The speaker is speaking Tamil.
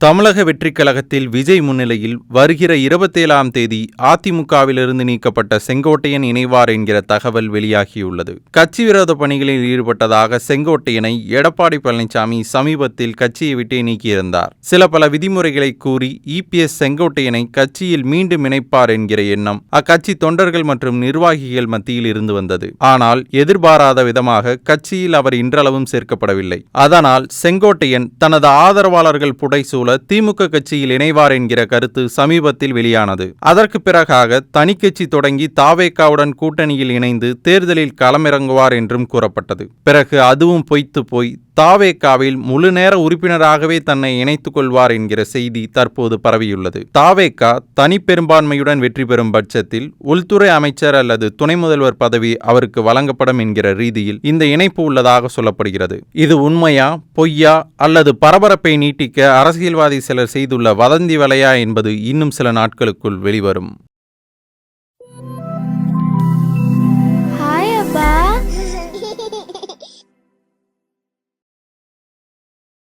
தமிழக வெற்றிக் கழகத்தில் விஜய் முன்னிலையில் வருகிற இருபத்தேழாம் தேதி அதிமுகவிலிருந்து நீக்கப்பட்ட செங்கோட்டையன் இணைவார் என்கிற தகவல் வெளியாகியுள்ளது. கட்சி விரோத பணிகளில் ஈடுபட்டதாக செங்கோட்டையனை எடப்பாடி பழனிசாமி சமீபத்தில் கட்சியை விட்டே நீக்கியிருந்தார். சில பல விதிமுறைகளை கூறி இபிஎஸ் செங்கோட்டையனை கட்சியில் மீண்டும் இணைப்பார் என்கிற எண்ணம் அக்கட்சி தொண்டர்கள் மற்றும் நிர்வாகிகள் மத்தியில் இருந்து வந்தது. ஆனால் எதிர்பாராத விதமாக கட்சியில் அவர் இன்றளவும் சேர்க்கப்படவில்லை. அதனால் செங்கோட்டையன் தனது ஆதரவாளர்கள் புடைசூழ திமுக கட்சியில் இணைவார் என்கிற கருத்து சமீபத்தில் வெளியானது. அதற்கு பிறகாக தனிக்கட்சி தொடங்கி தாவேக்காவுடன் கூட்டணியில் இணைந்து தேர்தலில் களமிறங்குவார் என்றும் கூறப்பட்டது. பிறகு அதுவும் பொய்த்து போய் தாவேக்காவில் முழு நேர உறுப்பினராகவே தன்னை இணைத்துக் கொள்வார் என்கிற செய்தி தற்போது பரவியுள்ளது. தாவேக்கா தனி பெரும்பான்மையுடன் வெற்றி பெறும் பட்சத்தில் உள்துறை அமைச்சர் அல்லது துணை முதல்வர் பதவி அவருக்கு வழங்கப்படும் என்கிற ரீதியில் இந்த இணைப்பு உள்ளதாக சொல்லப்படுகிறது. இது உண்மையா பொய்யா அல்லது பரபரப்பை நீட்டிக்க அரசியல்வாதி சிலர் செய்துள்ள வதந்தி வலையா என்பது இன்னும் சில நாட்களுக்குள் வெளிவரும்.